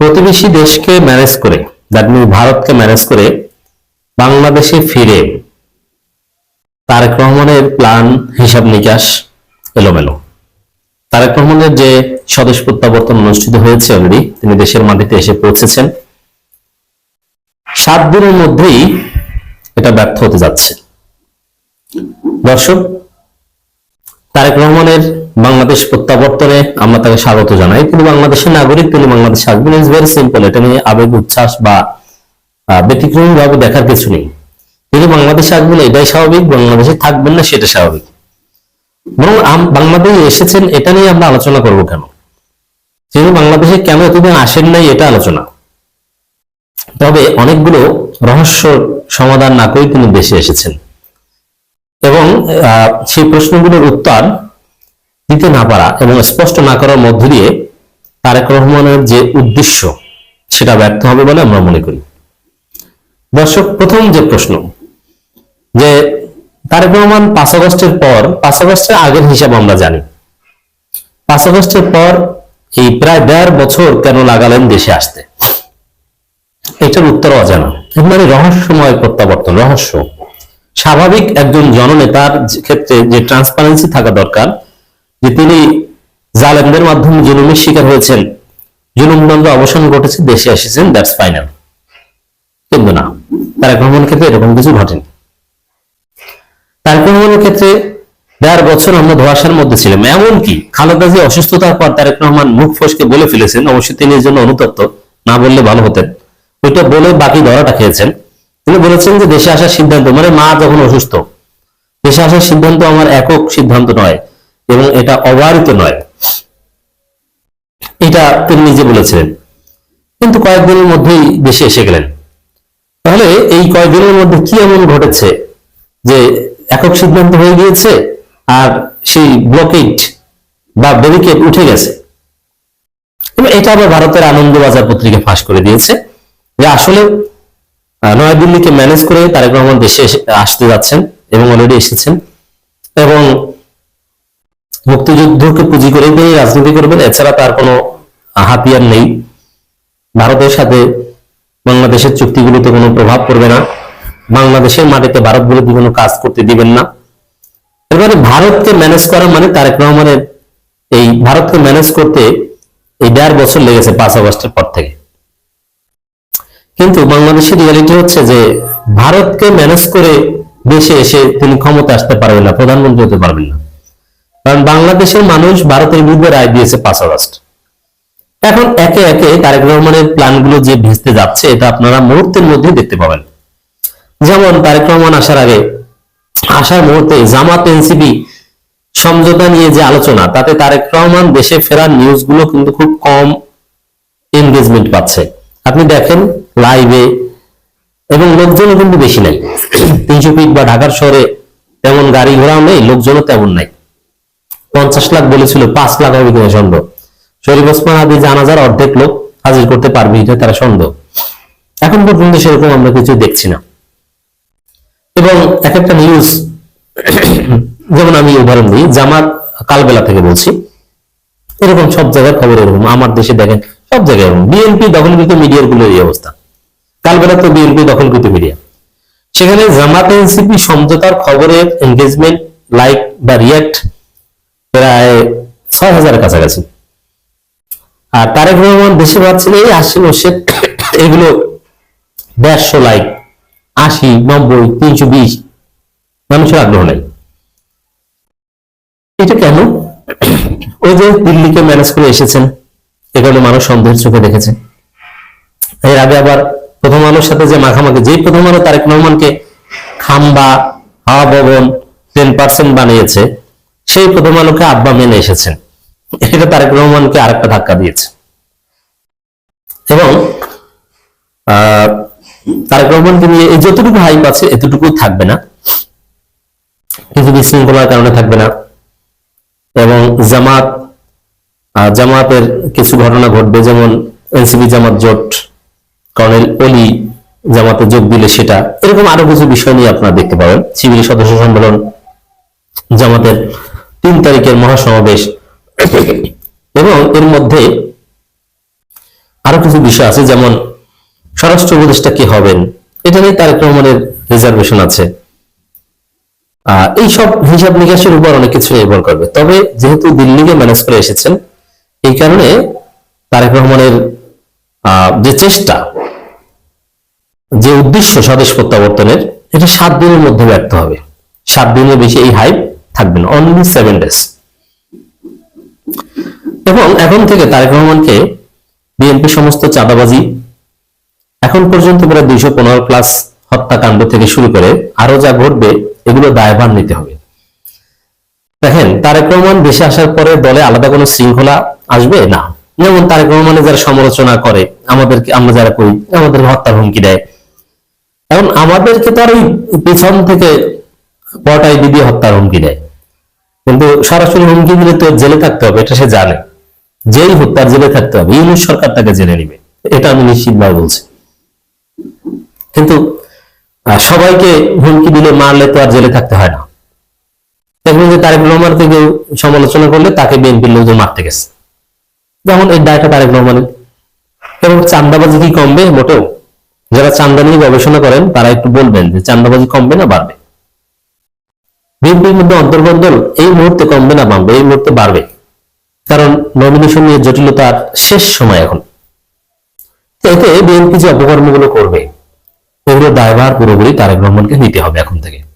প্রতিবেশী দেশকে ম্যানেজ করে দ্যাট মিন ভারতকে ম্যানেজ করে বাংলাদেশে ফিরে তারেক রহমানের প্ল্যান হিসাব নিকাশ এলোমেলো। তারেক রহমানের যে স্বদেশ প্রত্যাবর্তন অনুষ্ঠিত হয়েছে অলরেডি তিনি দেশের মাটিতে এসে পৌঁছেছেন। সাত দিনের মধ্যেই এটা ব্যর্থ হতে যাচ্ছে। দর্শক তারেক রহমানের বাংলাদেশ প্রত্যাবর্তনে আমরা তাকে স্বাগত জানাই। তিনি বাংলাদেশের নাগরিক, তিনি বাংলাদেশ আসবেন। ইজ ভেরি সিম্পল এটা নিয়ে আবেগ, উচ্ছ্বাস বা ব্যতিক্রমী ভাবে দেখার কিছু নেই। তিনি বাংলাদেশে আসবেন, এটাই স্বাভাবিক। বাংলাদেশে থাকবেন না, সেটা স্বাভাবিক। বরং বাংলাদেশে এসেছেন, এটা নিয়ে আমরা আলোচনা করব কেন? তিনি বাংলাদেশে কেন এতদিন আসেন নাই, এটা আলোচনা। তবে অনেকগুলো রহস্য সমাধান না করে তিনি দেশে এসেছেন। এবং সেই প্রশ্নগুলোর উত্তর দিতে না পারা এবং স্পষ্ট না করার মধ্য দিয়ে তারেক রহমানের যে উদ্দেশ্য, সেটা ব্যর্থ হবে বলে আমরা মনে করি। দর্শক, প্রথম যে প্রশ্ন, যে তারেক রহমান পাঁচ আগস্টের পর, পাঁচ আগস্টের আগের হিসাব আমরা জানি। পাঁচ আগস্টের পর এই প্রায় দেড় বছর কেন লাগালেন দেশে আসতে? এটার উত্তর অজানা। মানে রহস্যময় প্রত্যাবর্তন, রহস্য। স্বাভাবিক একজন জননেতার ক্ষেত্রে যে ট্রান্সপারেন্সি থাকা দরকার, যে তিনি জালেমদের মাধ্যমে জুলুমের শিকার হয়েছেন জুলুমদণ্ড অবসান ঘটেছে, দেশে এসেছেন দ্যাটস ফাইনাল কিন্তু না, তারেক রহমানের ক্ষেত্রে এরকম কিছু ঘটেনি। তারেক রহমানের ক্ষেত্রে দেড় বছর আমরা ধোয়াশার মধ্যে ছিলাম। এমনকি খালেদা যে অসুস্থতার পর তারেক রহমান মুখ ফসকে বলে ফেলেছেন, অবশ্যই তিনি এর জন্য অনুতপ্ত, না বললে ভালো হতেন। ওইটা বলে বাকি ধরাটা খেয়েছেন। তিনি বলেছেন যে দেশে আসার সিদ্ধান্ত মানে মা যখন অসুস্থ, দেশে আসার সিদ্ধান্ত আমার একক সিদ্ধান্ত নয়, এবং এটা অবারিত নয়। এটা তিনি নিজে বলেছিলেন। কিন্তু কয়েকদিনের মধ্যেই দেশে এসে গেলেন। তাহলে এই কয়েকদিনের মধ্যে কি এমন ঘটেছে যে একক সিদ্ধান্ত হয়ে গিয়েছে আর সেই ব্লকেট বা ব্যারিকেড উঠে গেছে? এবং এটা আবার ভারতের আনন্দবাজার পত্রিকা ফাঁস করে দিয়েছে যে আসলে নয়াদিল্লিকে ম্যানেজ করে তারেক রহমান দেশে আসতে যাচ্ছেন এবং অলরেডি এসেছেন। এবং মুক্তিযুদ্ধকে পুঁজি করে তিনি রাজনীতি করবেন, এছাড়া তার কোনো হাতিয়ার নেই। ভারতের সাথে বাংলাদেশের চুক্তিগুলোতে কোনো প্রভাব পড়বে না। বাংলাদেশের মাটিতে ভারত বিরোধী কোনো কাজ করতে দিবেন না। এবারে ভারতকে ম্যানেজ করা মানে তারেক রহমানের এই, ভারতকে ম্যানেজ করতে এই দেড় বছর লেগেছে পাঁচ আগস্টের পর থেকে। কিন্তু বাংলাদেশের রিয়ালিটি হচ্ছে যে ভারতকে ম্যানেজ করে দেশে এসে তিনি ক্ষমতা আসতে পারবেন না, প্রধানমন্ত্রী হতে পারবেন না। কারণ বাংলাদেশের মানুষ ভারতের বিরুদ্ধে রায় দিয়েছে পাঁচ আগস্ট। এখন একে একে তারেক রহমানের প্ল্যানগুলো যে ভেস্তে যাচ্ছে, এটা আপনারা মুহূর্তের মধ্যে দেখতে পাবেন। যেমন তারেক রহমান আসার আগে, আসার মুহূর্তে জামাত এনসিপি সমঝোতা নিয়ে যে আলোচনা, তাতে তারেক রহমান দেশে ফেরার নিউজগুলো কিন্তু খুব কম এনগেজমেন্ট পাচ্ছে। আপনি দেখেন লাইভে এবং লোকজনও কিন্তু বেশি নাই। তিনশো ফিট বা ঢাকার শহরে তেমন গাড়ি ঘোড়াও নেই, লোকজনও তেমন নাই। পঞ্চাশ লাখ বলেছিল, পাঁচ লাখ হবে কিনা সন্দেহ। শরীফ ওসমান আদি জানাজার অর্ধেক লোক হাজির করতে পারবে এটা তারা সন্দেহ। এখন পর্যন্ত সেরকম আমরা কিছু দেখছি না। এবং এক একটা নিউজ যেমন আমি উদাহরণ দিই, জামাত কালবেলা থেকে বলছি, এরকম সব জায়গার খবর এরকম। আমার দেশে দেখেন সব জায়গায় বিএনপি দখলকৃত মিডিয়ারগুলো এই অবস্থা। কালবেলা তো বিএনপি দখলকৃত মিডিয়া সেখানে জামাত এনসিপি সমঝোতার খবরের এনগেজমেন্ট লাইক বা রিয়াক্ট প্রায় ছয় হাজারের কাছাকাছি। আর তারেক রহমান দেশে ভাবছেন এই আশি বসে এগুলো দেড়শো লাইক আশি, নব্বই, তিনশো বিশ মানুষের আগ্রহ নাই। এটা কেন? ওই যে দিল্লিকে ম্যানেজ করে এসেছেন। এগুলো মানুষ সন্দেহের চোখে দেখেছে। এর আগে আবার প্রথম আলোর সাথে যে মাখামাখি, যেই প্রথম আলো তারেক রহমানকে খাম্বা, হাওয়া ভবন টেন পার্সেন্ট বানিয়েছে, সেই প্রথম আলোকে আব্বা মেনে এসেছেন। এটা তারেক রহমানকে আরেকটা ধাক্কা দিয়েছে। এবং তারেক রহমানকে নিয়ে এই যতটুকু হাইপ আছে, এতটুকু থাকবে না। কিছু বিশৃঙ্খলার কারণে থাকবে না। এবং জামাত জামাতের কিছু ঘটনা ঘটবে, যেমন এনসিপি জামাত জোট, কর্নেল অলি জামাতে যোগ দিলে সেটা। এরকম আরও কিছু বিষয় নিয়ে আপনারা দেখতে পাবেন। শিবির সদস্য সম্মেলন, জামাতের তিন তারিখের মহাসমাবেশ। এবং এর মধ্যে আরও কিছু বিষয় আছে, যেমন স্বরাষ্ট্র উপদেষ্টা কে হবেন? এটা নিয়ে তারেক রহমানের রিজার্ভেশন আছে। এই সব হিসাব নিকাশের উপর অনেক কিছু নির্ভর করবে। তবে যেহেতু দিল্লিকে ম্যানেজ করে এসেছেন এই কারণে তারেক রহমানের যে চেষ্টা, যে উদ্দেশ্য স্বদেশ প্রত্যাবর্তনের, এটা সাত দিনের মধ্যে ব্যর্থ হবে। সাত দিনের বেশি এই হাইপ থাকবে না অনলি সেভেন ডেজ এবং এখন থেকে তারেক রহমানকে বিএনপি সমস্ত চাঁদাবাজি, এখন পর্যন্ত প্রায় দুইশো পনেরো প্লাস হত্যাকাণ্ড থেকে শুরু করে আরও যা ঘটবে, এগুলো দায়ভার নিতে হবে। দেখেন, তারেক রহমান দেশে আসার পরে দলে আলাদা কোনো শৃঙ্খলা আসবে? না। যেমন তারেক রহমানের যারা সমালোচনা করে, আমাদেরকে, আমরা যারা করি আমাদের হত্যার হুমকি দেয়। এখন আমাদেরকে তো আর ওই পিছন থেকে পটাই দিদি হত্যার হুমকি দেয়। কিন্তু সরাসরি হুমকি দিলে তো জেলে থাকতে হবে, এটা সে জানে। যেই হত্যার জেলে থাকতে হবে, ইউনুস সরকার তাকে জেনে নিবে। এটা আমি নিশ্চিতভাবে বলছি। কিন্তু সবাইকে হুমকি দিলে মারলে তো আর জেলে থাকতে হয় না। দেখবেন যে তারেক রহমান থেকে সমালোচনা করলে তাকে বিএনপির লোকজন মারতে গেছে। যেমন এই দায়টা তারেক রহমানের। এবং চান্দাবাজি কি কমবে? মোটেও। যারা চান্দা নিয়ে গবেষণা করেন, তারা একটু বলবেন যে চান্দাবাজি কমবে না বাড়বে? বিএনপির মধ্যে অন্তর্বন্দল এই মুহূর্তে কমবে না, বাড়বে, এই মুহূর্তে বাড়বে। কারণ নমিনেশন নিয়ে জটিলতার শেষ সময় এখন। এতে বিএনপি যে অপকর্মগুলো করবে, এগুলো দায়ভার পুরোপুরি তারেক রহমানকে নিতে হবে এখন থেকে।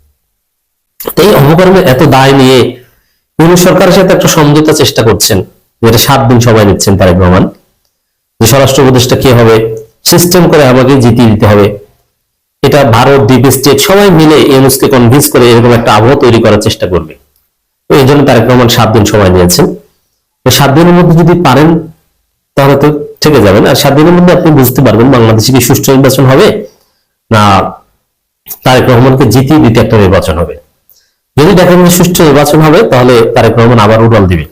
এই অপকর্মের এত দায় নিয়ে ইউনিট সরকারের সাথে একটা সমঝোতা চেষ্টা করছেন, যেটা সাত দিন সময় নিচ্ছেন তারেক রহমান, যে স্বরাষ্ট্র উপদেষ্টা কে হবে সিস্টেম করে আমাকে জিতিয়ে দিতে হবে। এটা ভারত, দ্বীপ, স্টেট, সবাই মিলে ইউনুসকে কনভিন্স করে এরকম একটা আবহ তৈরি করার চেষ্টা করবে। তো এই জন্য তারেক রহমান সাত দিন সময় নিয়েছেন। সাত দিনের মধ্যে যদি পারেন, তাহলে তো থেকে যাবেন আর সাত দিনের মধ্যে আপনি বুঝতে পারবেন বাংলাদেশে কি সুষ্ঠু নির্বাচন হবে, না তারেক রহমানকে জিতিয়ে দিতে একটা নির্বাচন হবে। যদি দেখেন যে সুষ্ঠু নির্বাচন হবে, তাহলে তারেক রহমান আবার উড়াল দিবে।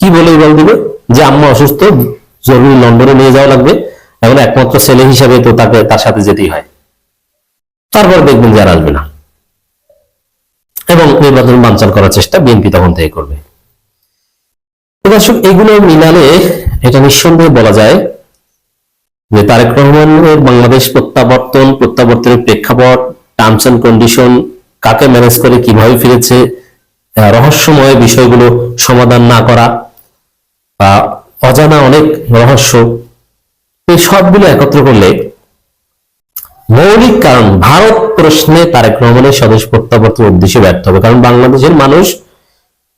কি বলে উড়াল দিবে? যে আম্মা অসুস্থ, জরুরি লন্ডনে নিয়ে যাওয়া লাগবে এখন একমাত্র ছেলে হিসাবে তো তাকে তার সাথে যেতেই হয়। তারপর দেখবেন যে আর আসবে না। এবং নির্বাচন বানচাল করার চেষ্টা বিএনপি তখন থেকে করবে। দর্শক, এগুলো মিলালে এটা নিঃসন্দেহে বলা যায় যে তারেক রহমানের বাংলাদেশ প্রত্যাবর্তন, প্রত্যাবর্তনের প্রেক্ষাপট টার্মস এন্ড কন্ডিশন কাকে ম্যানেজ করে, কীভাবে ফিরেছে রহস্যময় বিষয়গুলো সমাধান না করা বা অজানা অনেক রহস্য, এই সবগুলো একত্র করলে মৌলিক কারণ, ভারত প্রশ্নে তারেক রহমানের স্বদেশ প্রত্যাবর্তন উদ্দেশ্যে ব্যর্থ হবে। কারণ বাংলাদেশের মানুষ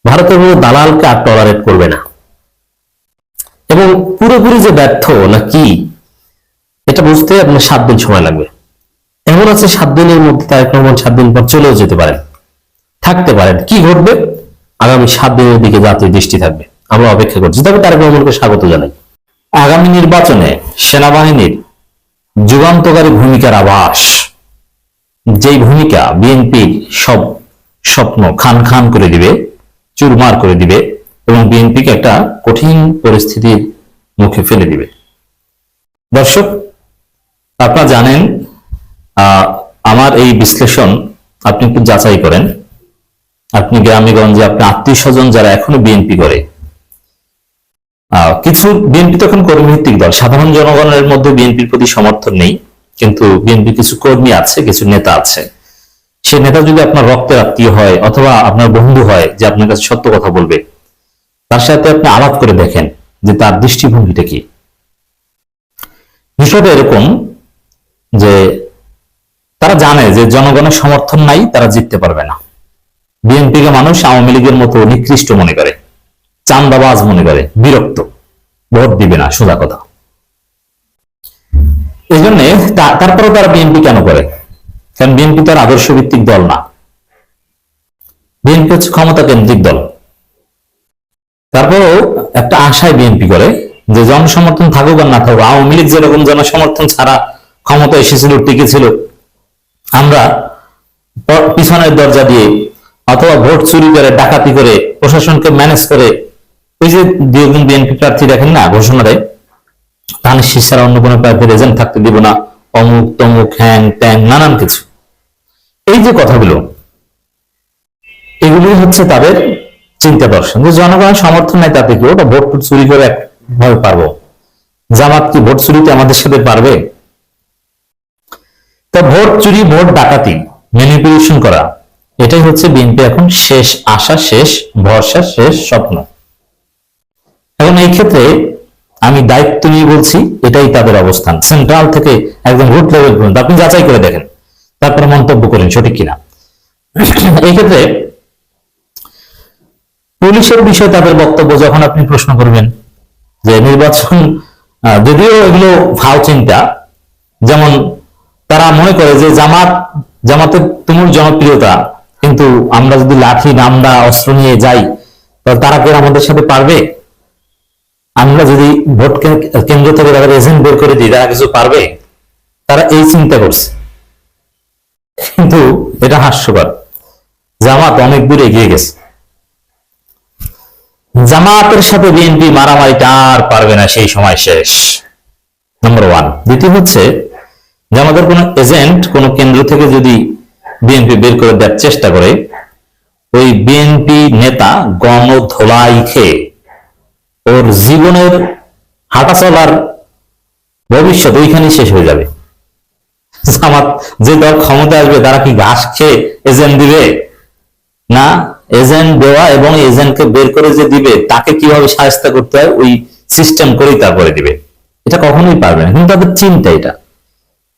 ভারতের কোনো দালালকে আর টলারেট করবে না। এবং পুরোপুরি যে ব্যর্থ না কি, এটা বুঝতে আপনার সাত দিন সময় লাগবে। এমন আছে সাত দিনের মধ্যে তারেক রহমান সাত দিন পর চলেও যেতে পারেন। থাকতে পারেন। কি ঘটবে? আগামী সাত দিনের দিকে জাতীয় দৃষ্টি থাকবে। আমরা অপেক্ষা করছি। তবে তারেক রহমানকে স্বাগত জানাই। আগামী নির্বাচনে সেনাবাহিনীর যুগান্তকারী ভূমিকার আভাস। যেই ভূমিকা বিএনপির সব স্বপ্ন খান খান করে দিবে, চুরমার করে দিবে এবং বিএনপিকে একটা কঠিন পরিস্থিতির মুখে ফেলে দিবে। দর্শক, আপনারা জানেন আমার এই বিশ্লেষণ আপনি একটু যাচাই করেন। আপনি গ্রামে গঞ্জে আপনার আত্মীয় স্বজন যারা এখনও বিএনপি করে কিছু বিএনপি তখন কর্মীভিত্তিক দল। সাধারণ জনগণের মধ্যে বিএনপির প্রতি সমর্থন নেই, কিন্তু বিএনপি কিছু কর্মী আছে, কিছু নেতা আছে। সে নেতা যদি আপনার রক্তের আত্মীয় হয় অথবা আপনার বন্ধু হয় যে আপনার কাছে সত্য কথা বলবে, তার সাথে আপনি আলাপ করে দেখেন যে তার দৃষ্টিভঙ্গিটা কি। বিষয়টা এরকম যে তারা জানে যে জনগণের সমর্থন নাই, তারা জিততে পারবে না। বিএনপিকে মানুষ আওয়ামী লীগের মতো নিকৃষ্ট মনে করে চান্দাবাজ মনে করে, বিরক্ত, ভোট দিবে না, সোজা কথা। এই জন্য তারপরে তারা বিএনপি কেন করে? কারণ বিএনপি তার আদর্শ ভিত্তিক দল না। বিএনপি হচ্ছে ক্ষমতা কেন্দ্রিক দল। তারপরেও একটা আশায় বিএনপি করে যে জনসমর্থন থাকুক আর না থাকুক, আওয়ামী লীগ যেরকম জনসমর্থন ছাড়া ক্ষমতা এসেছিল টিকেছিল আমরা পিছনের দরজা দিয়ে অথবা ভোট চুরি করে, ডাকাতি করে, প্রশাসনকে ম্যানেজ করে ওই যে একজন বিএনপি প্রার্থী দেখেন না ঘোষণা দেয় ধানের শীষ অন্য কোনো প্রার্থীর এজেন্ট থাকতে দিব না। অমুক, তমুক, হ্যাং ট্যাং নানান কিছু। এই যে কথাগুলো এগুলি হচ্ছে তাদের চিন্তা দর্শন। যে জনগণের সমর্থন নাই তাতে কি ওটা ভোট চুরি করে একভাবে পারব জামাত কি ভোট চুরিতে আমাদের সাথে পারবে? তা ভোট চুরি, ভোট ডাকাতি ম্যানিপুলেশন করা, এটাই হচ্ছে বিএনপি এখন শেষ আশা, শেষ ভরসা, শেষ স্বপ্ন। এখন এই ক্ষেত্রে আমি দায়িত্ব নিয়ে বলছি, এটাই তাদের অবস্থান। সেন্ট্রাল থেকে একদম রুট লেভেল পর্যন্ত, আপনি যাচাই করে দেখেন, তারপরে মন্তব্য করেন, সঠিক কিনা। এই ক্ষেত্রে পুলিশের বিষয়ে তাদের বক্তব্য, যখন আপনি প্রশ্ন করবেন, যে নির্বাচন যদিও এগুলো ভাও চিন্তা, যেমন তারা মনে করে যে জামাত, জামাতের তুমুল জনপ্রিয়তা। কিন্তু আমরা যদি লাঠি নামদা অস্ত্র নিয়ে যাই তাহলে তারা কি আমাদের সাথে পারবে? আমরা যদি ভোট কেন্দ্র থেকে তাদের এজেন্ট বের করে দিই, তারা কিছু পারবে? তারা এই চিন্তা করছে। কিন্তু এটা হাস্যকর। জামাত অনেক দূর এগিয়ে গেছে। জামাতের সাথে বিএনপি মারামারিটা আর পারবে না সেই সময় শেষ। নম্বর ওয়ান দ্বিতীয় হচ্ছে যে আমাদের কোনো এজেন্ট কোনো কেন্দ্র থেকে যদি বিএনপি বের করে দেওয়ার চেষ্টা করে, ওই বিএনপি নেতা গণ ধোলাই খেয়ে ওর জীবনের হাঁটা চলার ভবিষ্যৎ ওইখানেই শেষ হয়ে যাবে। জামাত যে দল ক্ষমতা আসবে তারা কি ঘাস খেয়ে এজেন্ট দিবে? না, এজেন্ট দেওয়া এবং এজেন্টকে বের করে যে দিবে, তাকে কীভাবে সাহায্য করতে হয়, ওই সিস্টেম করেই তারপরে দিবে। এটা কখনোই পারবে না। কিন্তু তাদের চিন্তা এটা।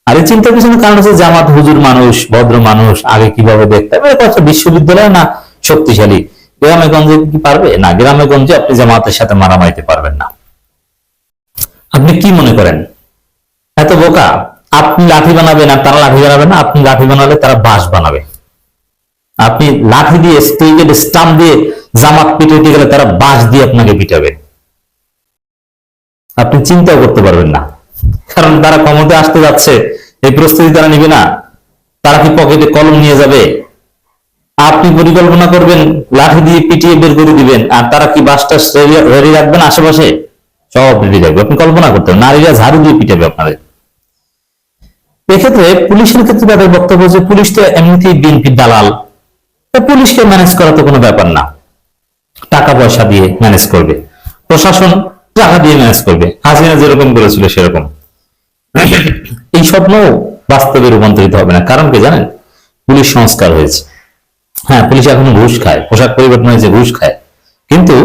আর এই চিন্তার পিছনে কারণ হচ্ছে জামাত, হুজুর মানুষ, ভদ্র মানুষ, আগে কীভাবে দেখতে হবে? এটা একটা বিশ্ববিদ্যালয় না, শক্তিশালী। গ্রামে গঞ্জে কি পারবে? না, গ্রামে গঞ্জে আপনি জামাতের সাথে মারামারিতে পারবেন না। আপনি কি মনে করেন? এত বোকা, আপনি লাঠি বানাবেন আর তারা লাঠি বানাবে না, আপনি লাঠি বানালে তারা বাঁশ বানাবে। আপনি লাঠি দিয়ে স্টিকের স্টাম্প দিয়ে জামাত পিটাইতে গেলে তারা বাঁশ দিয়ে আপনাকে পিটাবে। আপনি চিন্তাও করতে পারবেন না। কারণ তারা ক্ষমতা আসতে যাচ্ছে এই প্রস্তুতি তারা নিবে না। তারা কি পকেটে কলম নিয়ে যাবে? আপনি পরিকল্পনা করবেন, লাঠি দিয়ে পিটিয়ে বের করে দিবেন, আর তারা কি বাসটা রেডি রাখবেন আশেপাশে? সব রেডি রাখবে। আপনি কল্পনা করতে পারেন। নারীরা ঝাড়ু দিয়ে পিটাবে আপনাদের। এক্ষেত্রে পুলিশের ক্ষেত্রে তাদের বক্তব্য যে পুলিশ তো এমনিতেই বিএনপির দালাল। তা পুলিশকে ম্যানেজ করা তো কোনো ব্যাপার না। টাকা পয়সা দিয়ে ম্যানেজ করবে। প্রশাসন টাকা দিয়ে ম্যানেজ করবে। হাসিনা যেরকম বলেছিল সেরকম। এই স্বপ্ন বাস্তবে রূপান্তরিত হবে না। কারণ কি জানেন? পুলিশ সংস্কার হয়েছে। হ্যাঁ পুলিশ এখন ঘুষ খায়, পোশাক পরিবর্তন হয়েছে, ঘুষ খায়। কিন্তু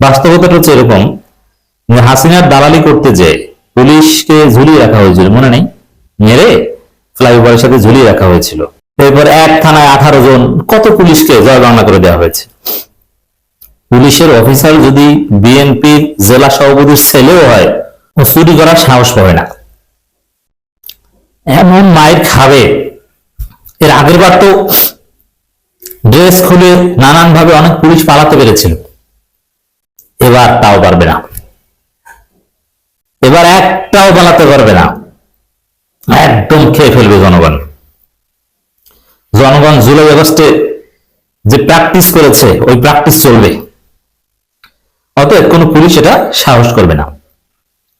বাস্তবতাটা হচ্ছে এরকম হাসিনার দালালি করতে যে পুলিশকে ঝুলিয়ে রাখা হয়েছিল। মনে নেই? মেরে ফ্লাইওভারের সাথে ঝুলিয়ে রাখা হয়েছিল। এরপর এক থানায় আঠারো জন কত পুলিশকে জয় বাংলা করে দেওয়া হয়েছে? পুলিশের অফিসার যদি বিএনপির জেলা সভাপতির ছেলেও হয়, ও চুরি করার সাহস পাবে না। এমন মায়ের খাবে, এর আগের বার তো ড্রেস খুলে নানান ভাবে অনেক পুলিশ পালাতে পেরেছিল। এবার তাও পারবে না। এবার একটাও পালাতে পারবে না। একদম খেয়ে ফেলবে জনগণ। জনগণ জুলাই আগস্টে যে প্র্যাকটিস করেছে, ওই প্র্যাকটিস চলবে। অতএব কোনো পুলিশ এটা সাহস করবে না।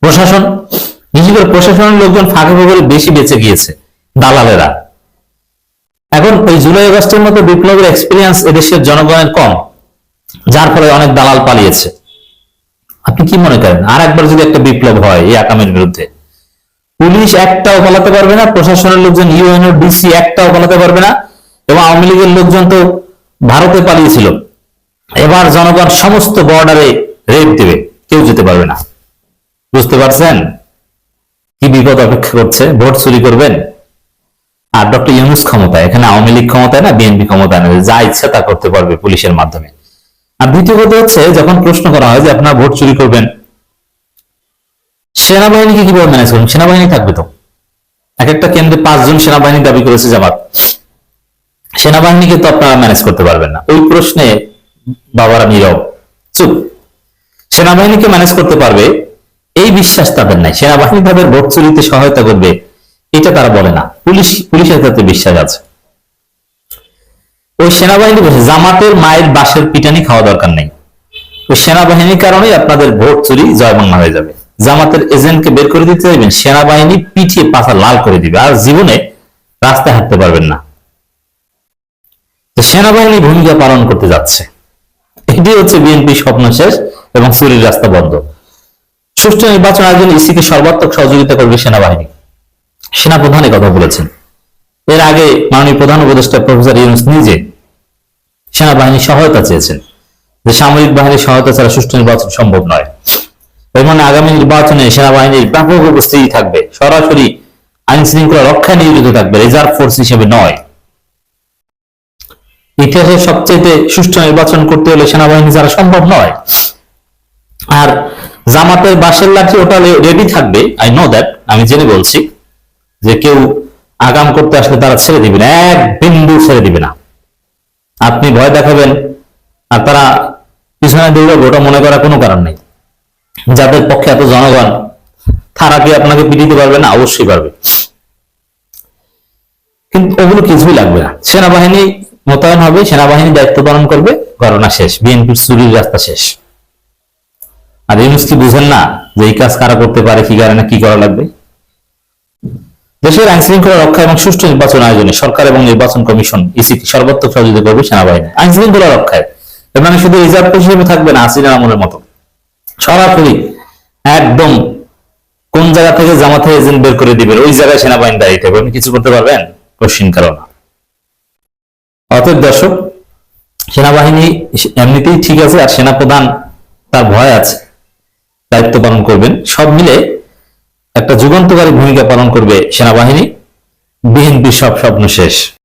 প্রশাসন বিশেষ করে প্রশাসনের লোকজন ফাঁকে ফাঁকে বেশি বেঁচে গিয়েছে, দালালেরা। এখন ওই জুলাই আগস্টের মতো বিপ্লবের এক্সপিরিয়েন্স এদেশের জনগণের কম, যার ফলে অনেক দালাল পালিয়েছে। আপনি কি মনে করেন, আর একবার যদি একটা বিপ্লব হয় এই আকামের বিরুদ্ধে, পুলিশ একটাও পালাতে পারবে না, প্রশাসনের লোকজন ইউএনও, ডিসি একটাও পালাতে পারবে না, এবং আওয়ামী লীগের লোকজন তো ভারতে পালিয়েছিল। এবার জনগণ সমস্ত বর্ডারে রেপ দেবে, কেউ যেতে পারবে না। বুঝতে পারছেন? কি বিপদ অপেক্ষা করছে? ভোট চুরি করবেন? আর ডক্টর ইউনুস ক্ষমতায়, এখানে আওয়ামী লীগ ক্ষমতায় না, বিএনপি ক্ষমতায় না, যা ইচ্ছা তা করতে পারবে পুলিশের মাধ্যমে। আর দ্বিতীয় কথা হচ্ছে, যখন প্রশ্ন করা হয় যে আপনারা ভোট চুরি করবেন সেনাবাহিনীকে কীভাবে ম্যানেজ করবেন? সেনাবাহিনী থাকবে তো। এক একটা কেন্দ্রে পাঁচজন সেনাবাহিনী দাবি করেছে জামাত। সেনাবাহিনীকে তো আপনারা ম্যানেজ করতে পারবেন না। ওই প্রশ্নে বাবারা নীরব। চুপ। সেনাবাহিনীকে ম্যানেজ করতে পারবে এই বিশ্বাস তাদের নাই। সেনাবাহিনী তাদের ভোট চুরিতে সহায়তা করবে, এটা তারা বলে না। পুলিশ, পুলিশের ক্ষেত্রে বিশ্বাস আছে। ওই সেনাবাহিনী বলছে, জামাতের মায়ের বাসের পিটানি খাওয়া দরকার নেই। ওই সেনাবাহিনীর কারণেই আপনাদের ভোট চুরি জয় বাংলা হয়ে যাবে। জামাতের এজেন্টকে বের করে দিতে চাইবেন, সেনাবাহিনী পিঠিয়ে পাশা লাল করে দিবে, আর জীবনে রাস্তায় হাঁটতে পারবেন না। সেনাবাহিনী ভূমিকা পালন করতে যাচ্ছে। এটি হচ্ছে বিএনপি স্বপ্ন শেষ এবং চুরির রাস্তা বন্ধ। সুষ্ঠু নির্বাচন আয়োজনে ইসিকে সর্বাত্মক সহযোগিতা করবে সেনাবাহিনী। সেনাপ্রধান কথা বলেছেন। এর আগে মাননীয় প্রধান উপদেষ্টা প্রফেসর ইউনুস নিজে সেনাবাহিনীর সহায়তা চেয়েছেন যে সামরিক বাহিনীর সহায়তা ছাড়া সুষ্ঠু নির্বাচন সম্ভব নয়। এর মানে আগামী নির্বাচনে সেনাবাহিনীর ব্যাপক উপস্থিতি থাকবে। সরাসরি আইন শৃঙ্খলা রক্ষায় নিয়োজিত থাকবে, রিজার্ভ ফোর্স হিসেবে নয়। ইতিহাসের সবচেয়ে সুষ্ঠু নির্বাচন করতে হলে সেনাবাহিনী ছাড়া সম্ভব নয়। আর জামাতের বাসের লাঠি ওটা রেডি থাকবে আই নো দ্যাট আমি জেনে বলছি যে কেউ আগাম করতে আসলে তারা ছেড়ে দিবে না, এক বিন্দু ছেড়ে দিবে না। আপনি ভয় দেখাবেন আর তারা পিছনে দৌড়াবে, ওটা মনে করার কোনো কারণ নেই। যাদের পক্ষে এত জনগণ, তারা কি আপনাকে পিটিতে পারবে? না, অবশ্যই পারবে। কিন্তু ওগুলো কিছুই লাগবে না। সেনাবাহিনী মোতায়েন হবে, সেনাবাহিনী দায়িত্ব পালন করবে, ঘটনা শেষ, বিএনপির চুরির রাস্তা শেষ। আর ইউনুস কি বুঝেন না যে এই কাজ কারা করতে পারে, কি কারণে, কি করা লাগবে? দেশের আইন শৃঙ্খলা রক্ষা এবং সুষ্ঠু নির্বাচন আয়োজনে সরকার এবং নির্বাচন কমিশন ইসিকে সর্বাত্মক সহযোগিতা করবে সেনাবাহিনী। আইন শৃঙ্খলা রক্ষায়। এর মানে শুধু রিজার্ভ হিসেবে থাকবে না আসিনা আমলের মতো। সরাসরি একদম কোন জায়গা থেকে জামাতে এজেন্ট বের করে দিবেন, ওই জায়গায় সেনাবাহিনী দাঁড়িয়ে থাকবে। আপনি কিছু করতে পারবেন? কোশ্চিন কারণ অতএব দর্শক, সেনাবাহিনী এমনিতেই ঠিক আছে আর সেনাপ্রধান তার ভয় আছে। দায়িত্ব পালন করবেন। সব মিলে একটা যুগান্তকারী ভূমিকা পালন করবে সেনাবাহিনী। বিএনপির সব স্বপ্ন শেষ।